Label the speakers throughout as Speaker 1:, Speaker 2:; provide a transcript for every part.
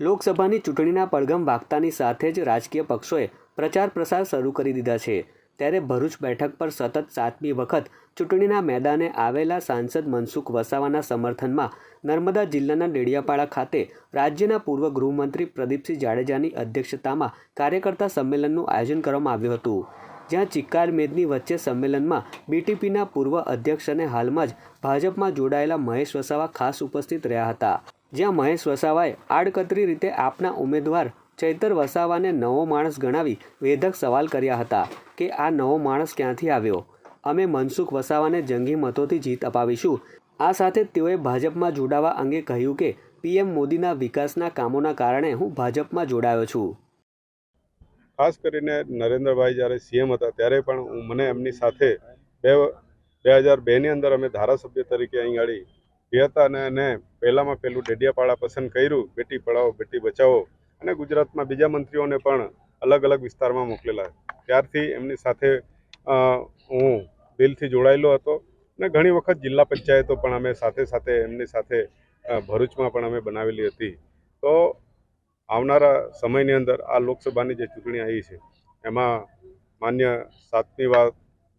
Speaker 1: લોકસભાની ચૂંટણીના પડઘમ વાગતાની સાથે જ રાજકીય પક્ષોએ પ્રચાર પ્રસાર શરૂ કરી દીધા છે. ત્યારે ભરૂચ બેઠક પર સતત સાતમી વખત ચૂંટણીના મેદાને આવેલા સાંસદ મનસુખ વસાવાના સમર્થનમાં નર્મદા જિલ્લાના ડેડિયાપાડા ખાતે રાજ્યના પૂર્વ ગૃહમંત્રી પ્રદીપસિંહ જાડેજાની અધ્યક્ષતામાં કાર્યકર્તા સંમેલનનું આયોજન કરવામાં આવ્યું હતું. જ્યાં ચિક્કાર મેદની વચ્ચે સંમેલનમાં બીટીપીના પૂર્વ અધ્યક્ષ અને હાલમાં જ ભાજપમાં જોડાયેલા મહેશ વસાવા ખાસ ઉપસ્થિત રહ્યા હતા. જ્યાં મહેશ વસાવાએ આડકતરી રીતે આપના ઉમેદવાર ચૈતર વસાવાને નવો માણસ ગણાવી વેધક સવાલ કર્યા હતા કે આ નવો માણસ ક્યાંથી આવ્યો? અમે મનસુખ વસાવાને જંગી મતોથી જીત અપાવીશું. આ સાથે તેઓએ ભાજપમાં જોડાવા અંગે કહ્યું કે, પીએમ મોદીના વિકાસના કામોના કારણે હું ભાજપમાં જોડાયો છું.
Speaker 2: ખાસ કરીને નરેન્દ્રભાઈ જ્યારે સીએમ હતા, ત્યારે પણ હું મને એમની સાથે બે બે હજાર બેની અંદર અમે ધારાસભ્ય તરીકે અહીં આગળ ગયા હતા અને એને પહેલામાં પહેલું ડેડિયાપાડા પસંદ કર્યું, બેટી પઢાઓ બેટી બચાવો. અને ગુજરાતમાં બીજા મંત્રીઓને પણ અલગ અલગ વિસ્તારમાં મોકલેલા. ત્યારથી એમની સાથે હું દિલથી જોડાયેલો હતો. અને ઘણી વખત જિલ્લા પંચાયતો પણ અમે સાથે સાથે એમની સાથે ભરૂચમાં પણ અમે બનાવેલી હતી. તો આવનારા સમયની અંદર આ લોકસભાની જે ચૂંટણી આવી છે, એમાં માન્ય સાતમી વાર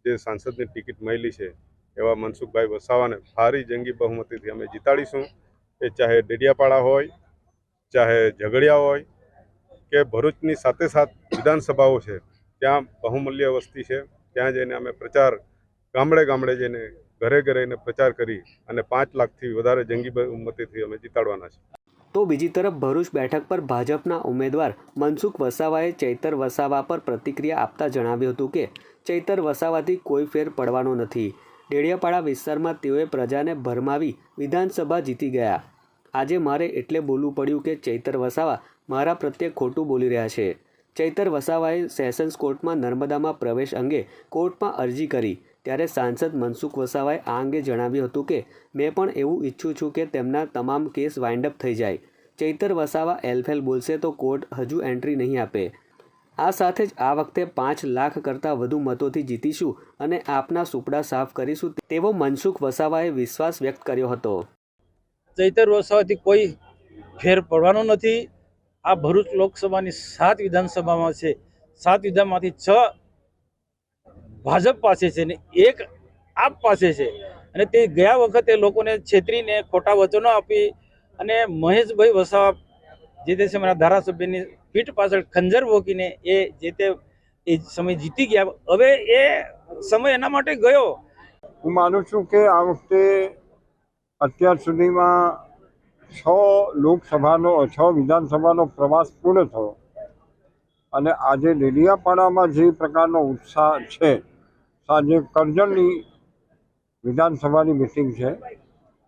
Speaker 2: જે સાંસદની ટિકિટ મળેલી છે એવા મનસુખભાઈ વસાવાને ભારી જંગી બહુમતીથી અમે જીતાડીશું. એ ચાહે ડેડિયાપાડા હોય, ચાહે ઝઘડિયા હોય, કે ભરૂચની સાથે સાથ વિધાનસભાઓ છે, ત્યાં બહુમૂલ્ય વસ્તી છે, ત્યાં જઈને અમે પ્રચાર ગામડે ગામડે જઈને ઘરે ઘરે એને પ્રચાર કરી અને પાંચ લાખથી વધારે જંગી બહુમતીથી અમે જીતાડવાના છે.
Speaker 1: તો બીજી તરફ ભરૂચ બેઠક પર ભાજપના ઉમેદવાર મનસુખ વસાવાએ ચૈતર વસાવા પર પ્રતિક્રિયા આપતા જણાવ્યું હતું કે, ચૈતર વસાવાથી કોઈ ફેર પડવાનો નથી. ડેડિયાપાડા વિસ્તારમાં તેઓએ પ્રજાને ભરમાવી વિધાનસભા જીતી ગયા. આજે મારે એટલે બોલવું પડ્યું કે ચૈતર વસાવા મારા પ્રત્યે ખોટું બોલી રહ્યા છે. ચૈતર વસાવાએ સેશન્સ કોર્ટમાં નર્મદામાં પ્રવેશ અંગે કોર્ટમાં અરજી કરી. ત્યારે સાંસદ મનસુખ વસાવાએ આ અંગે જણાવ્યું હતું કે, મેં પણ એવું ઈચ્છું છું કે તેમના તમામ કેસ વાઇન્ડ અપ થઈ જાય. ચૈતર વસાવા એલફેલ બોલશે તો કોર્ટ હજુ એન્ટ્રી નહીં આપે. આ સાથે જ આ વખતે પાંચ લાખ કરતાં વધુ મતોથી જીતીશું અને આપના સુપડા સાફ કરીશું તેવો મનસુખ વસાવાએ વિશ્વાસ વ્યક્ત કર્યો હતો.
Speaker 3: ચૈતર વસાવાથી કોઈ ફેર પડવાનો નથી. આ ભરૂચ લોકસભાની સાત વિધાનસભામાં છે. સાત વિધાનમાંથી છ ભાજપ પાસે છે ને એક આપ પાસે છે. અને તે ગયા વખતે લોકોને છેતરીને ખોટા વચનો આપી અને મહેશભાઈ વસાવા જે તે સમયના ધારાસભ્યની પીઠ પાછળ ખંજર ભોકીને એ જે તે એ સમય જીતી ગયા, હવે એ સમય એના માટે ગયો.
Speaker 4: હું માનું છું કે આ વખતે અત્યાર સુધીમાં છ લોકસભાનો, છ વિધાનસભાનો પ્રવાસ પૂર્ણ થયો. અને આજે ડેડિયાપાડામાં જે પ્રકારનો ઉત્સાહ છે, સાંજે કરજણની વિધાનસભાની મિટિંગ છે.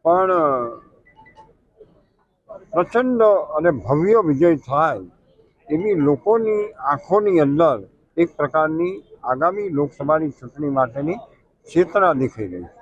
Speaker 4: પણ પ્રચંડ અને ભવ્ય વિજય થાય એવી લોકોની આંખોની અંદર એક પ્રકારની આગામી લોકસભાની ચૂંટણી માટેની ચેતના દેખાઈ રહી છે.